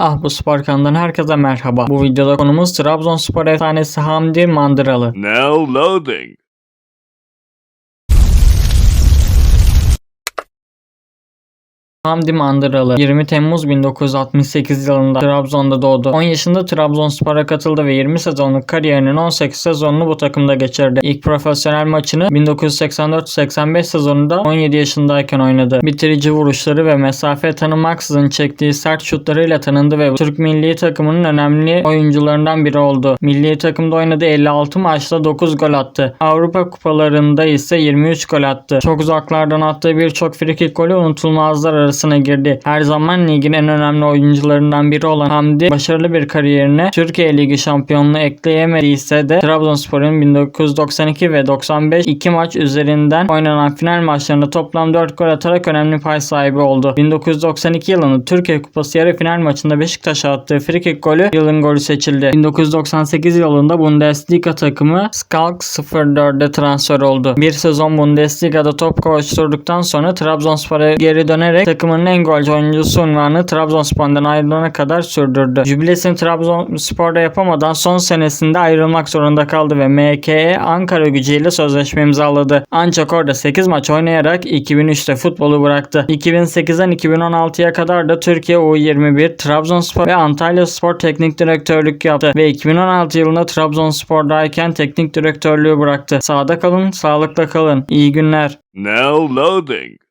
Ah bu spor kanalından herkese merhaba. Bu videoda konumuz Trabzonspor efsanesi Hamdi Mandıralı. Now loading. Hamdi Mandıralı 20 Temmuz 1968 yılında Trabzon'da doğdu. 10 yaşında Trabzonspor'a katıldı ve 20 sezonluk kariyerinin 18 sezonunu bu takımda geçirdi. İlk profesyonel maçını 1984-85 sezonunda 17 yaşındayken oynadı. Bitirici vuruşları ve mesafe tanımaksızın çektiği sert şutlarıyla tanındı ve Türk milli takımının önemli oyuncularından biri oldu. Milli takımda oynadığı 56 maçta 9 gol attı. Avrupa kupalarında ise 23 gol attı. Çok uzaklardan attığı birçok frikik golü unutulmazlar arasına girdi. Her zaman ligin en önemli oyuncularından biri olan Hamdi başarılı bir kariyerine Türkiye Ligi şampiyonluğu ekleyemediyse de Trabzonspor'un 1992 ve 95 iki maç üzerinden oynanan final maçlarında toplam 4 gol atarak önemli pay sahibi oldu. 1992 yılında Türkiye Kupası yarı final maçında Beşiktaş'a attığı frikik golü yılın golü seçildi. 1998 yılında Bundesliga takımı Schalke 04'de transfer oldu. Bir sezon Bundesliga'da top koşturduktan sonra Trabzonspor'a geri dönerek takımın en golcü oyuncusu unvanını Trabzonspor'dan ayrılana kadar sürdürdü. Jübilesini Trabzonspor'da yapamadan son senesinde ayrılmak zorunda kaldı ve MKE Ankara gücüyle sözleşme imzaladı. Ancak orada 8 maç oynayarak 2003'te futbolu bıraktı. 2008'den 2016'ya kadar da Türkiye U21, Trabzonspor ve Antalya Spor teknik direktörlük yaptı ve 2016 yılında Trabzonspor'dayken teknik direktörlüğü bıraktı. Sağda kalın, sağlıkla kalın. İyi günler. Now loading.